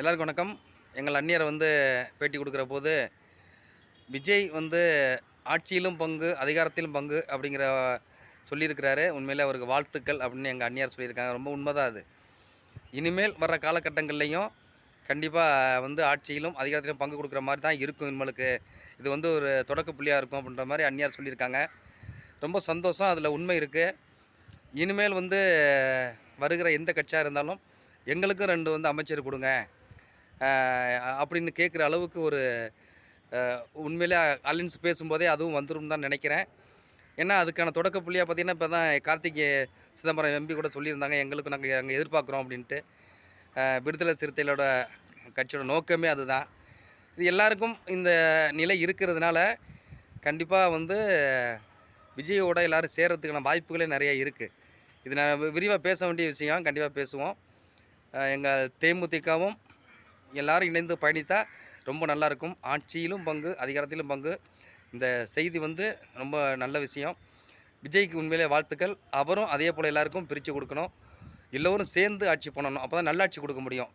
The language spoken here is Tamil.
எல்லாருக்கும் வணக்கம். எங்கள் அந்நியரை வந்து பேட்டி கொடுக்குற போது விஜய் வந்து ஆட்சியிலும் பங்கு அதிகாரத்திலும் பங்கு அப்படிங்கிற சொல்லியிருக்கிறாரு. உண்மையில் அவருக்கு வாழ்த்துக்கள் அப்படின்னு எங்கள் அந்நியார் சொல்லியிருக்காங்க. ரொம்ப உண்மைதான் அது. இனிமேல் வர்ற காலகட்டங்கள்லையும் கண்டிப்பாக வந்து ஆட்சியிலும் அதிகாரத்திலும் பங்கு கொடுக்குற மாதிரி தான் இருக்கும் இனிமேலுக்கு இது வந்து ஒரு தொடக்க புள்ளியாக இருக்கும் அப்படின்ற மாதிரி அந்நியார் சொல்லியிருக்காங்க. ரொம்ப சந்தோஷம். அதில் உண்மை இருக்குது இனிமேல் வந்து வருகிற எந்த கட்சியாக இருந்தாலும் எங்களுக்கும் ரெண்டு வந்து அமைச்சர் கொடுங்க. அப்படின்னு கேட்குற அளவுக்கு ஒரு உண்மையிலே அலின்ஸ் பேசும்போதே அதுவும் வந்துடும் தான் நினைக்கிறேன். ஏன்னா அதுக்கான தொடக்க புள்ளியாக பார்த்தீங்கன்னா இப்போ தான் கார்த்திகை சிதம்பரம் எம்பி கூட சொல்லியிருந்தாங்க எங்களுக்கு நாங்கள் அங்கே எதிர்பார்க்குறோம் அப்படின்ட்டு. விடுதலை சிறுத்தைகளோட கட்சியோட நோக்கமே அதுதான். இது எல்லாருக்கும் இந்த நிலை இருக்கிறதுனால கண்டிப்பாக வந்து விஜயோட எல்லாரும் சேர்கிறதுக்கான வாய்ப்புகளே நிறைய இருக்குது இது நான் விரிவாக பேச வேண்டிய விஷயம் கண்டிப்பாக பேசுவோம். எங்கள் தேமுதிகவும் எல்லாரும் இணைந்து பயணித்தால் ரொம்ப நல்லாயிருக்கும். ஆட்சியிலும் பங்கு அதிகாரத்திலும் பங்கு. இந்த செய்தி வந்து ரொம்ப நல்ல விஷயம். விஜய்க்கு உண்மையிலே வாழ்த்துக்கள். அவரும் அதே போல் எல்லாருக்கும் பிரித்து கொடுக்கணும். எல்லோரும் சேர்ந்து ஆட்சி பண்ணணும். அப்போ தான் நல்லாட்சி கொடுக்க முடியும்.